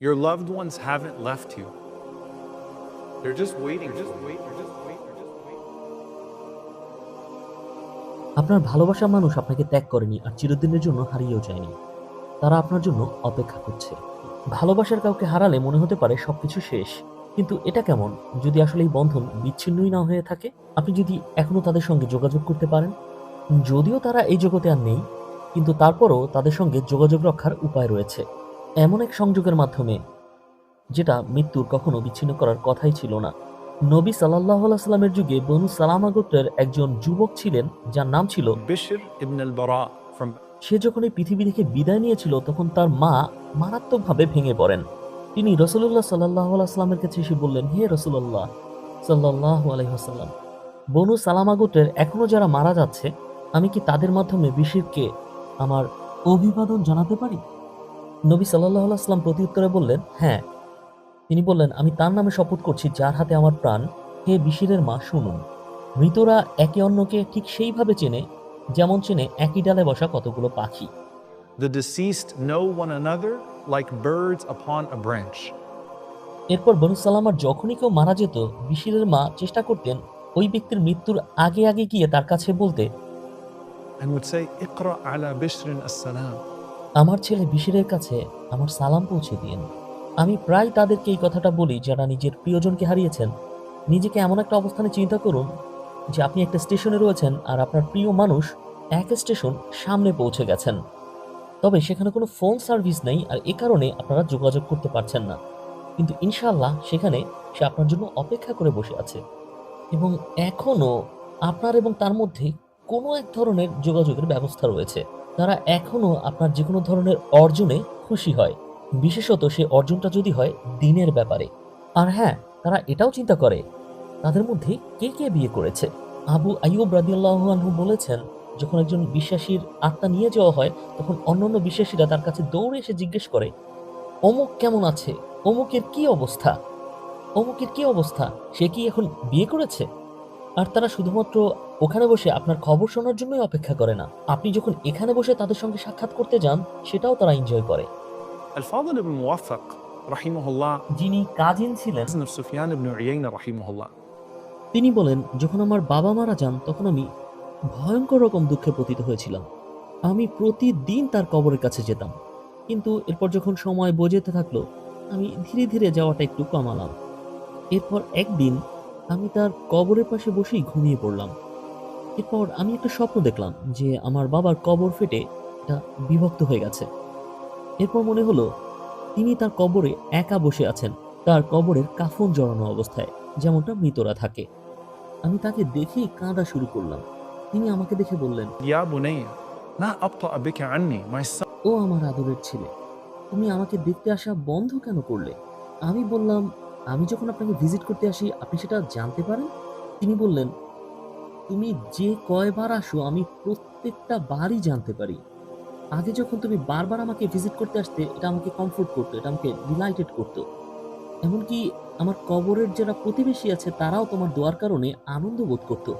Your loved ones haven't left you. They're just waiting. Just wait. They're just wait. They're just wait. আপনার ভালোবাসার মানুষ আপনাকে ত্যাগ করেনি আর চিরদিনের জন্য হারিয়েও যায়নি তারা আপনার জন্য অপেক্ষা করছে ভালোবাসার কাউকে হারালে মনে হতে পারে সবকিছু শেষ কিন্তু এটা কেমন যদি আসলে এই বন্ধন বিচ্ছিন্নই না হয়ে থাকে আপনি যদি এখনও তাদের সঙ্গে যোগাযোগ করতে পারেন যদিও তারা এই জগতে আর নেই কিন্তু তারপরও তাদের সঙ্গে যোগাযোগ রক্ষার উপায় রয়েছে এমন এক সংযোগের মাধ্যমে যেটা মৃত্যুর কখনো বিচ্ছিন্ন করার কথাই ছিল না। নবী সাল্লাহ সাল্লামের যুগে বনু সালামা গোত্রের একজন যুবক ছিলেন যার নাম ছিল সে যখন এই পৃথিবী থেকে বিদায় নিয়েছিল তখন তার মা মারাত্মকভাবে ভেঙে পড়েন। তিনি রসুল্লাহ সাল্লাহ সাল্লামের কাছে এসে বললেন হে রসুল্লাহ সাল্লাহ আলহাসাল্লাম বনু সালামা গোত্রের এখনও যারা মারা যাচ্ছে আমি কি তাদের মাধ্যমে বিশিরকে আমার অভিবাদন জানাতে পারি? নবী সাল্লাহ সাল্লাম প্রত্যুত্তরে বললেন হ্যাঁ তিনি বললেন আমি তার নামে শপথ করছি যার হাতে আমার প্রাণ হে বিশিরের মা শুনুন মৃতরা একে অন্যকে ঠিক সেইভাবে চেনে যেমন চেনে একই ডালে বসা কতগুলো পাখি the deceased know one another like birds upon a branch. এরপর বনু সালামার যখনই কেউ মারা যেত বিশিরের মা চেষ্টা করতেন ওই ব্যক্তির মৃত্যুর আগে আগে গিয়ে তার কাছে বলতে And would say, Iqra ala Bishr as-salam. আমার ছেলে বিশিরের কাছে আমার সালাম পৌঁছে দিন আমি প্রায় তাদেরকে এই কথাটা বলি যারা নিজের প্রিয়জনকে হারিয়েছেন। নিজেকে এমন একটা অবস্থানে চিন্তা করুন যে আপনি একটা স্টেশনে রয়েছেন আর আপনার প্রিয় মানুষ এক স্টেশন সামনে পৌঁছে গেছেন। তবে সেখানে কোনো ফোন সার্ভিস নেই আর এ কারণে আপনারা যোগাযোগ করতে পারছেন না। কিন্তু ইনশাআল্লাহ সেখানে সে আপনার জন্য অপেক্ষা করে বসে আছে। এবং এখনও আপনার এবং তার মধ্যে কোনো এক ধরনের যোগাযোগের ব্যবস্থা রয়েছে। তারা এখনও আপনার যে কোনো ধরনের অর্জনে খুশি হয়। বিশেষত সে অর্জনটা যদি হয় দিনের ব্যাপারে। আর হ্যাঁ তারা এটাও চিন্তা করে, তাদের মধ্যে কে কে বিয়ে করেছে? আবু আইয়ুব রাদিয়াল্লাহু আনহু বলেছেন, যখন একজন বিশ্বাসীর আত্মা নিয়ে যাওয়া হয়, তখন অন্যান্য বিশ্বাসীরা তার কাছে দৌড়ে এসে জিজ্ঞেস করে, অমুক কেমন আছে? অমুকের কি অবস্থা? অমুকের কি অবস্থা? সে কি এখন বিয়ে করেছে? আর তারা শুধুমাত্র ওখানে বসে আপনার খবর শোনার জন্যই অপেক্ষা করে না। আপনি যখন এখানে বসে তাদের সঙ্গে সাক্ষাৎ করতে যান সেটাও তারা এনজয় করে। যিনি কাজিন ছিলেন তিনি বলেন যখন আমার বাবা মারা যান তখন আমি ভয়ঙ্কর রকম দুঃখে পতিত হয়েছিলাম। আমি প্রতিদিন তার কবরের কাছে যেতাম। কিন্তু এরপর যখন সময় বোঝাতে থাকল আমি ধীরে ধীরে যাওয়াটা একটু কমালাম। এরপর একদিন আমি তার কবরের পাশে বসেই ঘুমিয়ে পড়লাম। এরপর আমি একটা স্বপ্ন দেখলাম যে আমার বাবার কবর ফেটে এটা বিভক্ত হয়ে গেছে। এরপর মনে হলো তিনি তার কবরে একা বসে আছেন তার কবরের কাফন জড়ানো অবস্থায় যেমনটা মৃতরা থাকে। আমি তাকে দেখেই কাঁদা শুরু করলাম। তিনি আমাকে দেখে বললেন ও আমার আদরের ছেলে তুমি আমাকে দেখতে আসা বন্ধ কেন করলে? আমি বললাম আমি যখন আপনাকে ভিজিট করতে আসি আপনি সেটা জানতে পারেন? তিনি বললেন তুমি যে কয়বার আসো, আমি প্রত্যেকটা বারই জানতে পারি। আগে যখন তুমি বারবার আমাকে ভিজিট করতে আসতে, এটা আমাকে কমফোর্ট করতো, এটা আমাকে ডিলাইটেড করতো। এমনকি আমার কবরের যারা প্রতিবেশী আছে, তারাও তোমার দোয়ার কারণে আনন্দ বোধ করতো।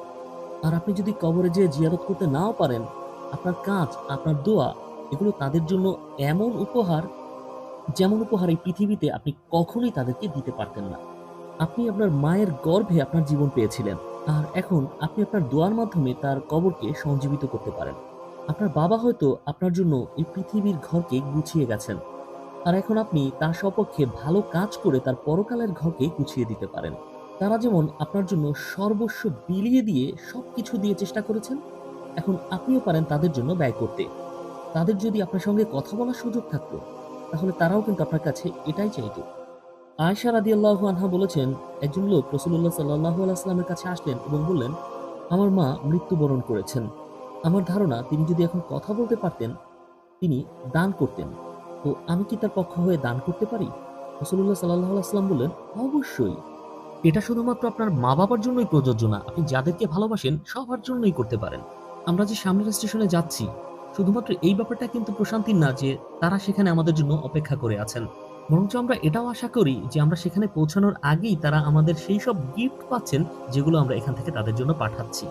আর আপনি যদি কবরে যেয়ে জিয়ারত করতে নাও পারেন, আপনার কাজ, আপনার দোয়া, এগুলো তাদের জন্য এমন উপহার, যেমন উপহার এই পৃথিবীতে আপনি কখনোই তাদেরকে দিতে পারতেন না। আপনি আপনার মায়ের গর্ভে আপনার জীবন পেয়েছিলেন। আর এখন আপনি আপনার দোয়ার মাধ্যমে তার কবরকে সঞ্জীবিত করতে পারেন। আপনার বাবা হয়তো আপনার জন্য এই পৃথিবীর ঘরকে গুছিয়ে গেছেন। আর এখন আপনি তার সপক্ষে ভালো কাজ করে তার পরকালের ঘরকে গুছিয়ে দিতে পারেন। তারা যেমন আপনার জন্য সর্বস্ব বিলিয়ে দিয়ে সবকিছু দিয়ে চেষ্টা করেছেন, এখন আপনিও পারেন তাদের জন্য ব্যয় করতে। তাদের যদি আপনার সঙ্গে কথা বলার সুযোগ থাকতো, তাহলে তারাও কিন্তু আপনার কাছে এটাই চাইতো। আয়সা রাদি আল্লাহ আনহা বলেছেন, একজন লোক রসুল্লাহ সাল্লাহ আলাইস্লামের কাছে আসলেন এবং বললেন, আমার মা মৃত্যুবরণ করেছেন। আমার ধারণা, তিনি যদি এখন কথা বলতে পারতেন, তিনি দান করতেন। তো আমি কি তার পক্ষ হয়ে দান করতে পারি? রসুল্লাহ সাল্লাহ আলাইস্লাম বললেন, অবশ্যই। এটা শুধুমাত্র আপনার মা বাবার জন্যই প্রযোজ্য না। আপনি যাদেরকে ভালোবাসেন, সবার জন্যই করতে পারেন। আমরা যে সামনের স্টেশনে যাচ্ছি, শুধুমাত্র এই ব্যাপারটা কিন্তু প্রশান্তির না যে তারা সেখানে আমাদের জন্য অপেক্ষা করে আছেন। বরঞ্চ আমরা এটাও আশা করি যে আমরা সেখানে পৌঁছানোর আগেই তারা আমাদের সেই সব গিফট পাচ্ছেন যেগুলো আমরা এখান থেকে তাদের জন্য পাঠাচ্ছি।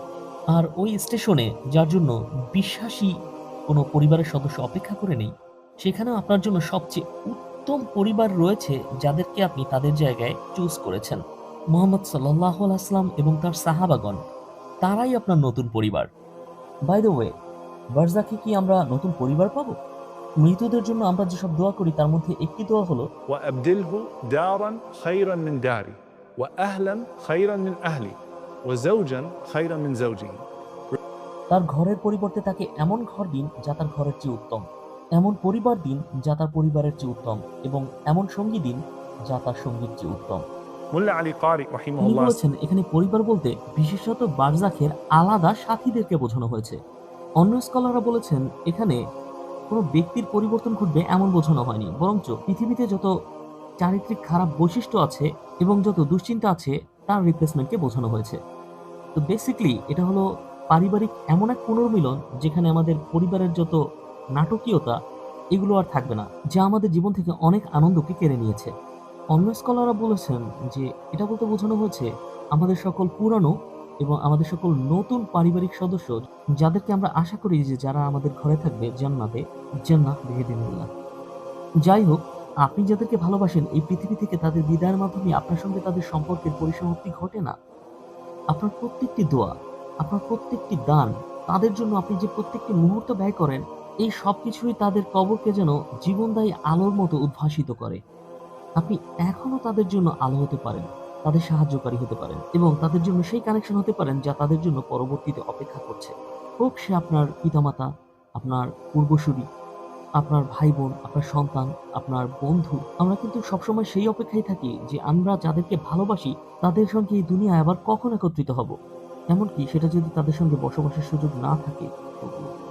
আর ওই স্টেশনে, যার জন্য বিশ্বাসী কোনো পরিবারের সদস্য অপেক্ষা করে নেই, সেখানেও আপনার জন্য সবচেয়ে উত্তম পরিবার রয়েছে যাদেরকে আপনি তাদের জায়গায় চুজ করেছেন। মোহাম্মদ সাল্লাহ আসলাম এবং তার সাহাবাগণ, তারাই আপনার নতুন পরিবার। বাই দ্য ওয়ে বারজাকে কি আমরা নতুন পরিবার পাবো? মৃতদের জন্য আমরা যেসব দোয়া করি তার মধ্যে একটি দোয়া হলো وأبدله دارا خيرا من داري وأهلا خيرا من أهلي وزوجا خيرا من زوجي তার ঘরের পরিবর্তে তাকে এমন ঘর দিন যা তার ঘরের চেয়ে উত্তম এমন পরিবার দিন যা তার পরিবারের চেয়ে উত্তম এবং এমন সঙ্গী দিন যা তার সঙ্গীর চেয়ে উত্তম ملا علي قارئ رحمه তিনি الله বলেছেন এখানে পরিবার বলতে বিশেষত বারজাখের আলাদা সাথীদেরকে বোঝানো হয়েছে অন্য স্কলাররা বলেছেন এখানে কোনো ব্যক্তির পরিবর্তন ঘটবে এমন বোঝানো হয়নি। বরঞ্চ পৃথিবীতে যত চারিত্রিক খারাপ বৈশিষ্ট্য আছে এবং যত দুশ্চিন্তা আছে, তার রিপ্লেসমেন্টকে বোঝানো হয়েছে। তো বেসিকলি এটা হলো পারিবারিক এমন এক পুনর্মিলন যেখানে আমাদের পরিবারের যত নাটকীয়তা, এগুলো আর থাকবে না, যা আমাদের জীবন থেকে অনেক আনন্দকে কেড়ে নিয়েছে। অন্য স্কলাররা বলেছেন যে, এটা বলতে বোঝানো হয়েছে, আমাদের সকল পুরানো এবং আমাদের সকল নতুন পারিবারিক সদস্য যাদেরকে আমরা আশা করি যে যারা আমাদের ঘরে থাকবে জান্নাতে, জান্নাত বিহিদিনিল্লাহ যাই হোক, আপনি যাদেরকে ভালোবাসেন, এই পৃথিবী থেকে তাদের বিদায়ের মাধ্যমে আপনার সঙ্গে তাদের সম্পর্কের পরিসমাপ্তি ঘটে না। আপনার প্রত্যেকটি দোয়া, আপনার প্রত্যেকটি দান, তাদের জন্য আপনি যে প্রত্যেকটি মুহূর্ত ব্যয় করেন, এই সব কিছুই তাদের কবরকে যেন জীবনদায়ী আলোর মতো উদ্ভাসিত করে। আপনি এখনও তাদের জন্য আলো হতে পারেন। তাদের সাহায্যকারী হতে পারেন এবং তাদের জন্য সেই কানেকশন হতে পারেন যা তাদের জন্য পরবর্তীতে অপেক্ষা করছে। হোক সে আপনার পিতামাতা, আপনার পূর্বসূরি, আপনার ভাই বোন আপনার সন্তান, আপনার বন্ধু, আমরা কিন্তু সবসময় সেই অপেক্ষায় থাকি যে আমরা যাদেরকে ভালোবাসি, তাদের সঙ্গে এই দুনিয়ায় আবার কখন একত্রিত হব? এমনকি সেটা যদি তাদের সঙ্গে বসবাসের সুযোগ না থাকে, তবুও।